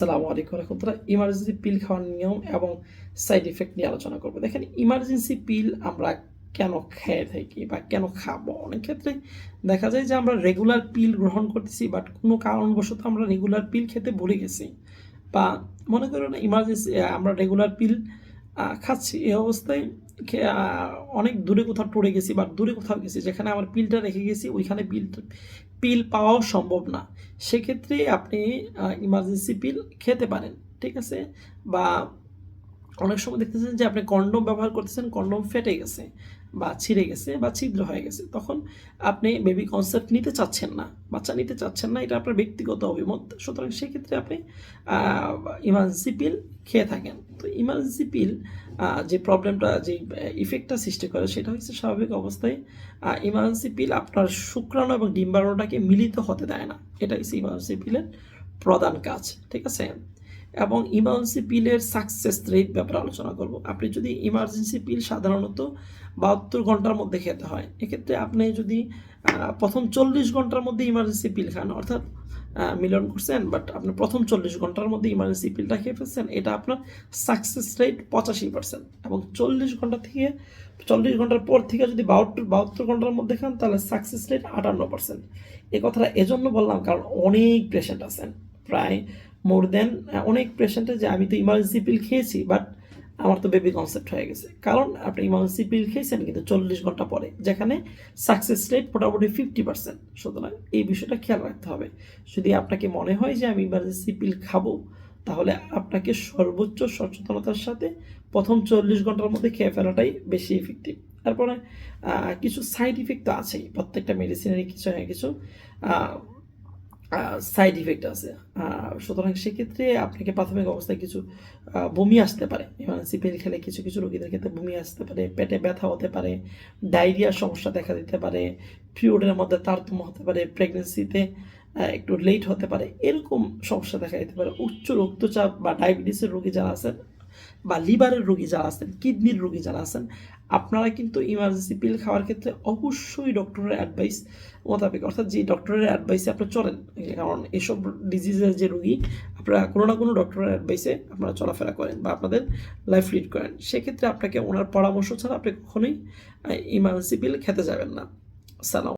আসসালামু আলাইকুম রহমতুল্লাহ। ইমার্জেন্সি পিল খাওয়ার নিয়ম এবং সাইড ইফেক্ট নিয়ে আলোচনা করব। দেখেন ইমার্জেন্সি পিল আমরা কেন খেয়ে থাকি বা কেন খাব? অনেক ক্ষেত্রে দেখা যায় যে আমরা রেগুলার পিল গ্রহণ করতেছি বাট কোনো কারণবশত আমরা রেগুলার পিল খেতে ভুলে গেছি। বা মনে করেন ইমার্জেন্সি আমরা রেগুলার পিল খাচ্ছি এই অবস্থায় অনেক দূরে কোথাও টরে গেছি বা দূরে কোথাও গেছি, যেখানে আমার পিলটা রেখে গেছি, ওইখানে পিল পিল পাওয়াও সম্ভব না। সেক্ষেত্রে আপনি ইমার্জেন্সি পিল খেতে পারেন, ঠিক আছে? বা অনেক সময় দেখতেছেন যে আপনি কন্ডম ব্যবহার করতেছেন কন্ডম ফেটে গেছে। বা ছিঁড়ে গেছে বা ছিদ্র হয়ে গেছে, তখন আপনি বেবি কনসেপ্ট নিতে চাচ্ছেন না, বাচ্চা নিতে চাচ্ছেন না, এটা আপনার ব্যক্তিগত অভিমত। সুতরাং সেক্ষেত্রে আপনি ইমার্জেন্সি পিল খেয়ে থাকেন। তো ইমার্জেন্সি পিল যে প্রবলেমটা যে ইফেক্টটা সৃষ্টি করে, সেটা হচ্ছে স্বাভাবিক অবস্থায় ইমার্জেন্সি পিল আপনার শুক্রাণু এবং ডিম্বাণুটাকে মিলিত হতে দেয় না। এটা হচ্ছে ইমার্জেন্সি পিলের প্রধান কাজ, ঠিক আছে? এবং ইমার্জেন্সি পিলের সাকসেস রেট ব্যাপারে আলোচনা করব। আপনি যদি ইমার্জেন্সি পিল সাধারণত বাহাত্তর ঘণ্টার মধ্যে খেতে হয়, এক্ষেত্রে আপনি যদি প্রথম চল্লিশ ঘণ্টার মধ্যে ইমার্জেন্সি পিল খান, অর্থাৎ মিলন করছেন বাট আপনি প্রথম চল্লিশ ঘণ্টার মধ্যে ইমার্জেন্সি পিলটা খেয়ে ফেলছেন, এটা আপনার সাকসেস রেট পঁচাশি পার্সেন্ট এবং চল্লিশ ঘণ্টা থেকে, চল্লিশ ঘণ্টার পর থেকে যদি বাহাত্তর বাহাত্তর ঘণ্টার মধ্যে খান, তাহলে সাকসেস রেট আটান্ন পার্সেন্ট এ কথাটা এজন্য বললাম কারণ অনেক পেশেন্ট আছেন, প্রায় মোর দেন অনেক পেশেন্টে যে আমি তো ইমার্জেন্সি পিল খেয়েছি বাট আমার তো বেবি কনসেপ্ট হয়ে গেছে। কারণ আপনি ইমার্জেন্সি পিল খেয়েছেন কিন্তু চল্লিশ ঘণ্টা পরে, যেখানে সাকসেস রেট মোটামুটি ফিফটি পার্সেন্ট সুতরাং এই বিষয়টা খেয়াল রাখতে হবে। যদি আপনাকে মনে হয় যে আমি ইমার্জেন্সি পিল খাব, তাহলে আপনাকে সর্বোচ্চ সচেতনতার সাথে প্রথম চল্লিশ ঘণ্টার মধ্যে খেয়ে ফেলাটাই বেশি ইফেক্টিভ তারপরে কিছু সাইড ইফেক্ট তো আছেই, প্রত্যেকটা মেডিসিনেরই কিছু না কিছু সাইড ইফেক্ট আছে। সুতরাং সেক্ষেত্রে আপনাকে প্রাথমিক অবস্থায় কিছু বমি আসতে পারে। ইমার্জেন্সি পিল খেলে কিছু কিছু রোগীদের ক্ষেত্রে বমি আসতে পারে, পেটে ব্যথা হতে পারে ডায়রিয়ার সমস্যা দেখা দিতে পারে, পিরিয়ডের মধ্যে তারতম্য হতে পারে প্রেগনেন্সিতে একটু লেট হতে পারে, এরকম সমস্যা দেখা দিতে পারে। উচ্চ রক্তচাপ বা ডায়াবেটিসের রোগী যারা আছেন বা লিভারের রোগী যারা আছেন কিডনির রোগী যারা আছেন, আপনারা কিন্তু ইমার্জেন্সি পিল খাওয়ার ক্ষেত্রে অবশ্যই ডক্টরের অ্যাডভাইস মোতাবেক, অর্থাৎ যে ডক্টরের অ্যাডভাইসে আপনি চলেন, কারণ এসব ডিজিজের যে রুগী, আপনারা কোনো না কোনো ডক্টরের অ্যাডভাইসে আপনারা চলাফেরা করেন বা আপনাদের লাইফ লিড করেন। সেক্ষেত্রে আপনাকে ওনার পরামর্শ ছাড়া আপনি কখনোই ইমার্জেন্সি পিল খেতে যাবেন না। সালাম।